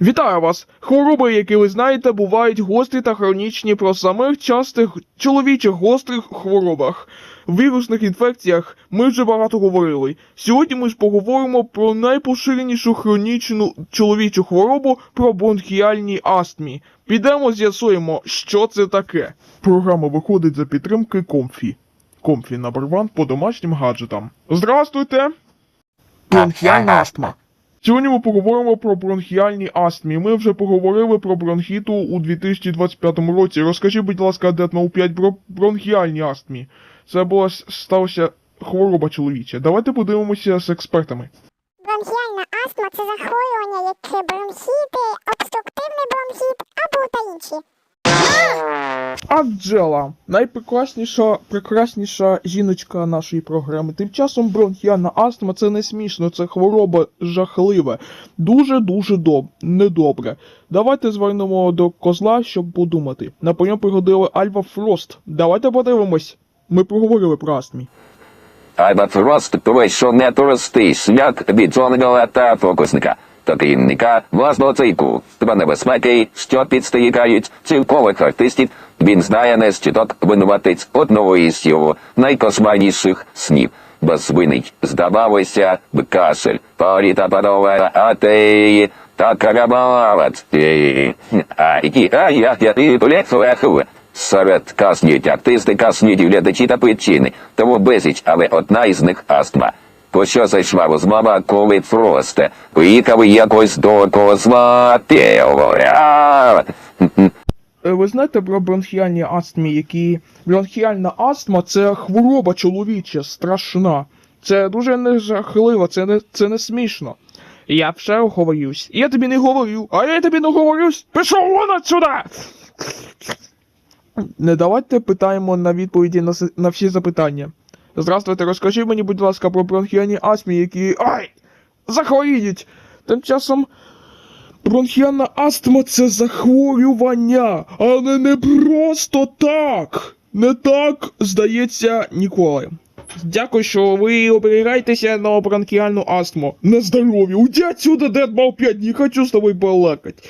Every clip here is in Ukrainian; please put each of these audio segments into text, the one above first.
Вітаю вас! Хвороби, які ви знаєте, бувають гострі та хронічні про самих частих чоловічих гострих хворобах. Вірусних інфекціях ми вже багато говорили. Сьогодні ми ж поговоримо про найпоширенішу хронічну чоловічу хворобу про бронхіальні астмі. Підемо з'ясуємо, що це таке. Програма виходить за підтримки Комфі. Комфі номер 1 по домашнім гаджетам. Здрастуйте! Бронхіальна астма. Сьогодні ми поговоримо про бронхіальні астмі. Ми вже поговорили про бронхіту у 2025 році. Розкажи, будь ласка, Дет 05 про бронхіальні астмі. Це була сталася хвороба чоловіча. Давайте подивимося з експертами. Бронхіальна астма це захворювання, як бронхіти, Анджела, найпрекрасніша прекрасніша жіночка нашої програми. Тим часом бронхіальна астма це не смішно, це хвороба жахлива. Дуже дуже доб... недобре. Давайте звернемо до козла, щоб подумати. На ньому пригодили Альва Фрост. Давайте подивимось. Ми проговорили про астмі. Альба Фрост пройшов непростий шлях від джонглера та фокусника до керівника власного цирку. Два небезпеки, що підстерігають циркових артистів. Він знає не чіток винуватець одного із його найкошмарніших снів. Безвинний, здавалося, б кашель, парі та парова, а ти та карабалат. А і а я я полеху. Серед каснюють артисти, каснюють глядачі та причини, тому безліч, але одна із них астма. Про що зайшла розмова, коли Фросте поїхав якось до козла. Е, Ви знаєте про бронхіальні астмі, які. Бронхіальна астма це хвороба чоловіча, страшна. Це дуже не жахливо, це не, це не смішно. Я все говорюсь. Я тобі не говорю, а я тобі не говорюсь. Пішов вон отсюда! Не давайте питаємо на відповіді на, на всі запитання. Здравствуйте, розкажи мені, будь ласка, про бронхіальні астмі, які. Ай! Захворіють! Тим часом. Бронхіальна астма це захворювання, але не просто так. Не так, здається, ніколи. Дякую, що ви оберігаєтеся на бронхіальну астму. На здоров'я. Уйди отсюда, Дедбал 5, не хочу з тобою балакать.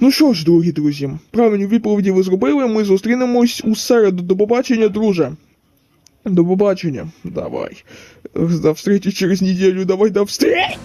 Ну що ж, дорогі друзі, правильні відповіді ви зробили. Ми зустрінемось у середу. До побачення, друже. До побачення. Давай. До встречи через неділю. Давай до встречи.